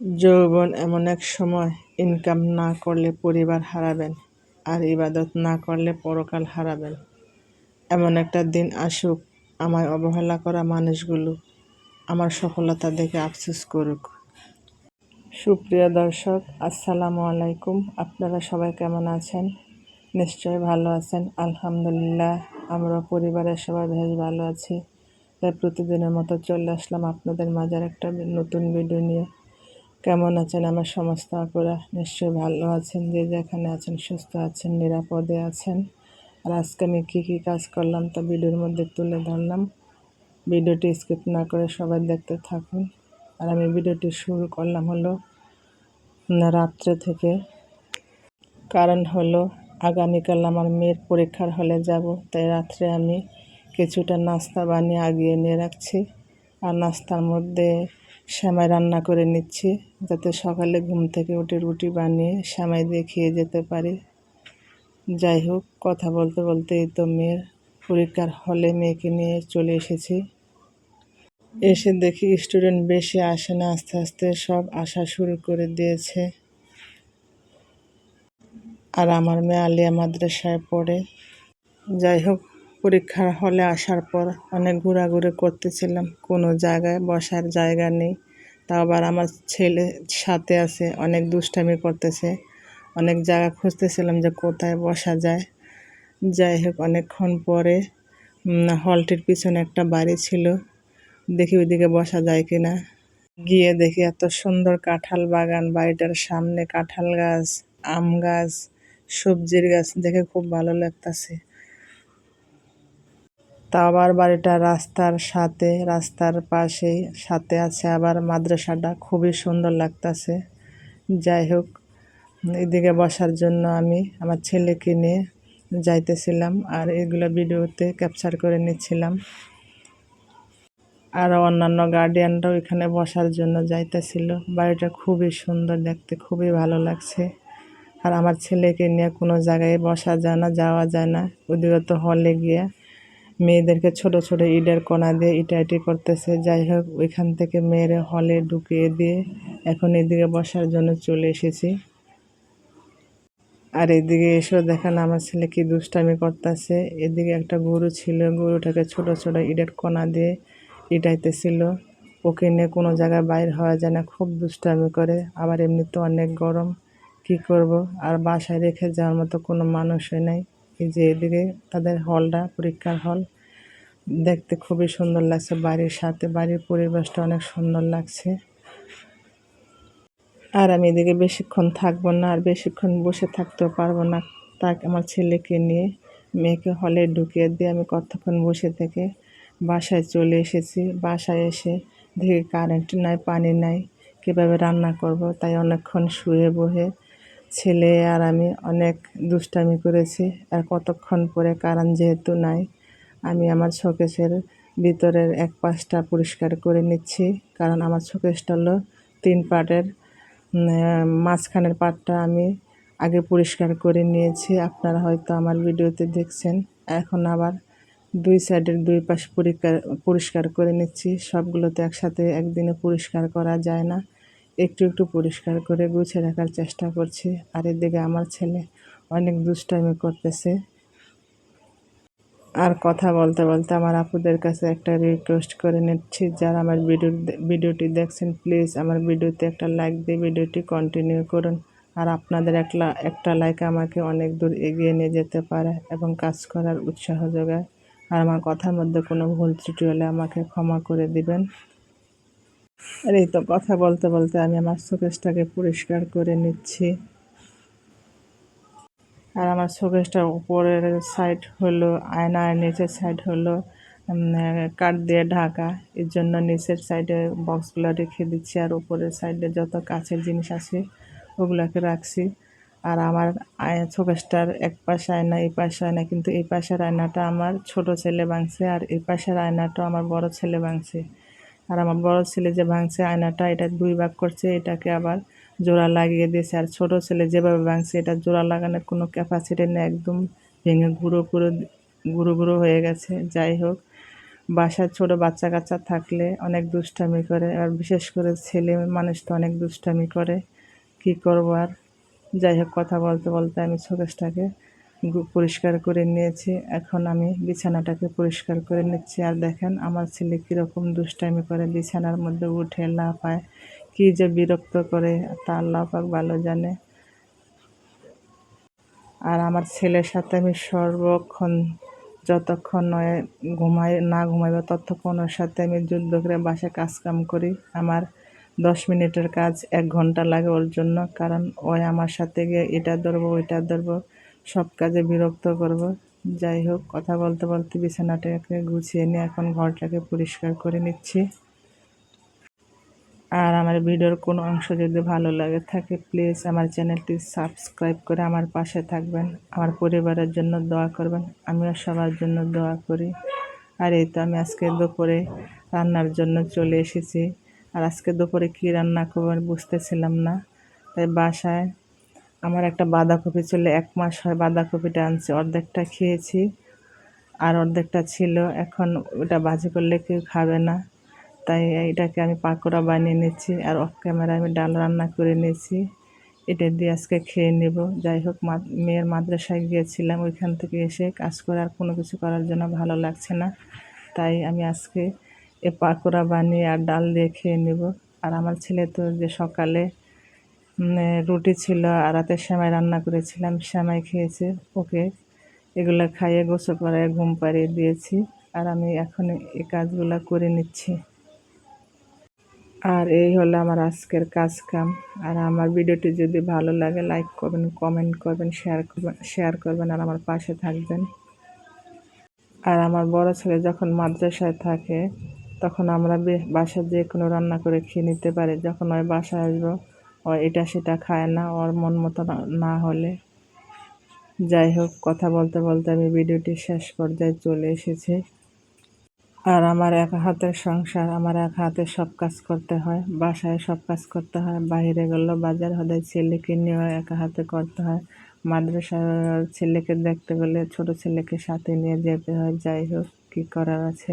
যৌবন এমন এক সময় ইনকাম না করলে পরিবার হারাবেন আর ইবাদত না করলে পরকাল হারাবেন। এমন একটা দিন আসুক, আমায় অবহেলা করা মানুষগুলো আমার সফলতা দেখে আফসোস করুক। সুপ্রিয় দর্শক, আসসালামু আলাইকুম। আপনারা সবাই কেমন আছেন? নিশ্চয়ই ভালো আছেন। আলহামদুলিল্লাহ আমরা পরিবারের সবাই বেশ ভালো আছি। তাই প্রতিদিনের মতো চলে আসলাম আপনাদের মাঝের একটা নতুন ভিডিও নিয়ে। কেমন আছেন আমার সমস্ত আপুরা? নিশ্চয়ই ভালো আছেন, যে যেখানে আছেন, সুস্থ আছেন, নিরাপদে আছেন। আর আজকে আমি কী কী কাজ করলাম তা ভিডিওর মধ্যে তুলে ধরলাম। ভিডিওটি স্কিপ না করে সবাই দেখতে থাকুন। আর আমি ভিডিওটি শুরু করলাম হলো রাত্রে থেকে। কারণ হলো আগামীকাল আমার মেয়ের পরীক্ষার হলে যাব, তাই রাত্রে আমি কিছুটা নাস্তা বানিয়ে আগিয়ে নিয়ে রাখছি। আর নাস্তার মধ্যে শ্যামাই রান্না করে নিচ্ছি, যাতে সকালে ঘুম থেকে উঠে রুটি বানিয়ে শ্যামাই দিয়ে খেয়ে যেতে পারি। যাই হোক, কথা বলতে বলতে এই তো মেয়ের পরীক্ষার হলে মেয়েকে নিয়ে চলে এসেছি। এসে দেখি স্টুডেন্ট বেশি আসে না, আস্তে আস্তে সব আসা শুরু করে দিয়েছে। আর আমার মেয়ে আলিয়া মাদ্রাসায় পড়ে। যাই হোক পরীক্ষার হলে আসার পর অনেক ঘোরাঘুরি করতেছিলাম। কোনো জায়গায় বসার জায়গা নেই। তা আবার আমার ছেলে সাথে আছে, অনেক দুষ্টামি করতেছে। অনেক জায়গা খুঁজতেছিলাম যে কোথায় বসা যায়। যাই হোক, অনেকক্ষণ পরে হলটির পিছনে একটা বাড়ি ছিল। দেখি ওইদিকে বসা যায় কি না গিয়ে দেখি এত সুন্দর কাঁঠাল বাগান, বাড়িটার সামনে কাঁঠাল গাছ, আম গাছ, সবজির গাছ। দেখে খুব ভালো লাগতেছে। তা আবার বাড়িটা রাস্তার সাথে, রাস্তার পাশেই, সাথে আছে আবার মাদ্রাসাটা। খুবই সুন্দর লাগতেছে। যাই হোক, এদিকে বসার জন্য আমি আমার ছেলেকে নিয়ে যাইতেছিলাম আর এগুলো ভিডিওতে ক্যাপচার করে নিচ্ছিলাম। আর অন্যান্য গার্ডিয়ানরাও এখানে বসার জন্য যাইতেছিল। বাড়িটা খুবই সুন্দর দেখতে, খুবই ভালো লাগছে। আর আমার ছেলেকে নিয়ে কোনো জায়গায় বসা যায় না, যাওয়া যায় না। ওদিকে তো হলে গিয়ে মেয়েদেরকে ছোট ছোট ইটের কোনা দিয়ে ইটাইটি করতেছে। যাই হোক ওইখান থেকে মেয়েরে হলে ঢুকিয়ে দিয়ে এখন এদিকে বসার জন্য চলে এসেছি। আর এদিকে এসেও দেখেন আমার ছেলে কি দুষ্টামি করতেছে। এদিকে একটা গরু ছিল, গরুটাকে ছোট ছোট ইটের কোনা দিয়ে ইটাইতেছিল। ওকে নিয়ে কোনো জায়গায় বাইর হওয়া যায় না, খুব দুষ্টামি করে। আবার এমনিতে অনেক গরম, কি করব? আর বাসায় রেখে যাওয়ার মতো কোনো মানুষই নাই। এই যে এদিকে তাদের হলটা, পরীক্ষার হল। দেখতে খুবই সুন্দর লাগছে বাড়ির সাথে, বাড়ির পরিবেশটা অনেক সুন্দর লাগছে। আর আমি এদিকে বেশিক্ষণ থাকব না, আর বেশিক্ষণ বসে থাকতেও পারব না। তাকে, আমার ছেলেকে নিয়ে মেয়েকে হলে ঢুকিয়ে দিয়ে আমি কতক্ষণ বসে থেকে বাসায় চলে এসেছি। বাসায় এসে দেখি কারেন্ট নাই, পানি নাই, কীভাবে রান্না করব? তাই অনেকক্ষণ শুয়ে বহে ছেলে আর আমি অনেক দুষ্টামি করেছি। আর কতক্ষণ পরে কারেন্ট যেহেতু নাই, আমি আমার শোকেসের ভিতরের এক পাশটা পরিষ্কার করে নিচ্ছি। কারণ আমার শোকেসটা হলো তিন পার্টের মাঝখানের পার্টটা আমি আগে পরিষ্কার করে নিয়েছি। আপনারা হয়তো আমার ভিডিওতে দেখছেন। এখন আবার দুই সাইডের দুই পাশ পরিষ্কার পরিষ্কার করে নিচ্ছি। সবগুলো তো একসাথে একদিনে পরিষ্কার করা যায় না। একটু একটু পরিষ্কার করে গুছিয়ে রাখার চেষ্টা করছি। আর এদিকে আমার ছেলে অনেক দুষ্টামি করতেছে। আর কথা বলতে বলতে আমার আপুদের কাছে একটা রিকোয়েস্ট করে নিচ্ছি, যারা আমার ভিডিও ভিডিওটি দেখছেন প্লিজ আমার ভিডিওতে একটা লাইক দিয়ে ভিডিওটি কন্টিনিউ করুন। আর আপনাদের একটা একটা লাইক আমাকে অনেক দূর এগিয়ে নিয়ে যেতে পারে এবং কাজ করার উৎসাহ যোগায়। আর আমার কথার মধ্যে কোনো ভুল ত্রুটি হলে আমাকে ক্ষমা করে দিবেন। আর এই তো কথা বলতে বলতে আমি আমার শোকেসটাকে পরিষ্কার করে নিচ্ছি। আর আমার শোকেসটার উপরের সাইড হলো আয়না আর নিচের সাইড হলো কাঠ দিয়ে ঢাকা। এর জন্য নিচের সাইডে বক্সগুলো রেখে দিচ্ছি আর উপরের সাইডে যত কাছের জিনিস আছে ওগুলোকে রাখছি। আর আমার শোকেসটার এক পাশে আয়না, এই পাশে আয়না, কিন্তু এই পাশের আয়নাটা আমার ছোট ছেলে ভাঙছে আর এই পাশের আয়নাটা আমার বড় ছেলে ভাঙছে। আর আমার বড় ছেলে যে ভাঙছে আয়নাটা, এটা দুই ভাগ করছে, এটাকে আবার জোড়া লাগিয়ে দিয়েছে। আর ছোট ছেলে যেভাবে ভাঙছে, এটা জোড়া লাগানোর কোনো ক্যাপাসিটি নেই, একদম ভেঙে গুঁড়ো গুঁড়ো গুঁড়ো গুঁড়ো হয়ে গেছে। যাই হোক বাসায় ছোট বাচ্চা কাচ্চা থাকলে অনেক দুষ্টামি করে। আর বিশেষ করে ছেলে মানুষ তো অনেক দুষ্টামি করে। কি করব আর? যাই হোক, কথা বলতে বলতে আমি শোকেসটাকে পরিষ্কার করে নিয়েছি। এখন আমি বিছানাটাকে পরিষ্কার করে নিচ্ছি। আর দেখেন, আমার ছেলে কীরকম দুষ্টামি করে বিছানার মধ্যে উঠে না পায়। কী যে বিরক্ত করে, তা আল্লাহ পাক ভালো জানে। আর আমার ছেলের সাথে আমি সর্বক্ষণ যতক্ষণ নয় ঘুমাই, না ঘুমাইবে ততক্ষণ ওর সাথে আমি যুদ্ধ করে বাসায় কাজকাম করি। আমার দশ মিনিটের কাজ এক ঘণ্টা লাগে ওর জন্য। কারণ ওই আমার সাথে গিয়ে এটা ধরবো, ওইটা ধরবো। সব কাজে বিরক্ত করব। যাই হোক, কথা বলতে বলতে বিছানাটাকে গুছিয়ে নিয়ে এখন ঘরটাকে পরিষ্কার করে নিচ্ছি। আর আমার ভিডিওর কোনো অংশ যদি ভালো লাগে থাকে প্লিজ আমার চ্যানেলটি সাবস্ক্রাইব করে আমার পাশে থাকবেন। আমার পরিবারের জন্য দোয়া করবেন, আমিও সবার জন্য দোয়া করি। আর এই তো আমি আজকে দুপুরে রান্নার জন্য চলে এসেছি। আর আজকে দুপুরে কী রান্না করব বুঝতেছিলাম না। তাই বাসায় আমার একটা বাঁধাকপি ছিল, এক মাস হয় বাঁধাকপিটা আনছি, অর্ধেকটা খেয়েছি আর অর্ধেকটা ছিল। এখন ওটা ভাজি করলে কেউ খাবে না, তাই এটাকে আমি পাকোড়া বানিয়ে নিচ্ছি আর অফ ক্যামেরা আমি ডাল রান্না করে নিয়েছি। এটা দিয়ে আজকে খেয়ে নেব। যাই হোক মেয়ের মাদ্রাসায় গিয়েছিলাম, ওইখান থেকে এসে কাজ করে আর কোনো কিছু করার জন্য ভালো লাগছে না, তাই আমি আজকে এ পাকোড়া বানিয়ে আর ডাল দিয়ে খেয়ে নেব। আর আমার ছেলে তো যে সকালে রুটি ছিল আর রাতে শ্যামাই রান্না করেছিলাম, শ্যামাই খেয়েছে, ওকে এগুলো খাইয়ে গোসল করে ঘুম পাড়িয়ে দিয়েছি আর আমি এখন এই কাজগুলো করে নিচ্ছি। আর এই হলো আমার আজকের কাজ কাম আর আমার ভিডিওটি যদি ভালো লাগে লাইক করবেন কমেন্ট করবেন শেয়ার করবেন শেয়ার করবেন আর আমার পাশে থাকবেন। আর আমার বড় ছেলে যখন মাদ্রাসায় থাকে, তখন আমরা বাসায় যে কোনো রান্না করে খেয়ে নিতে পারি। যখন ওই বাসায় আসব ও এটা সেটা খায় না, ওর মন মতো না হলে। যাই হোক, কথা বলতে বলতে আমি ভিডিওটি শেষ পর্যায়ে চলে এসেছি। আর আমার এক হাতের সংসার, আমার এক হাতে সব কাজ করতে হয়। বাসায় সব কাজ করতে হয় বাইরে গেলেও বাজার হলে ছেলেকে নিয়েও এক হাতে করতে হয়। মাদ্রাসার ছেলেকে দেখতে গেলে ছোট ছেলেকে সাথে নিয়ে যেতে হয়। যাই হোক, কী করার আছে?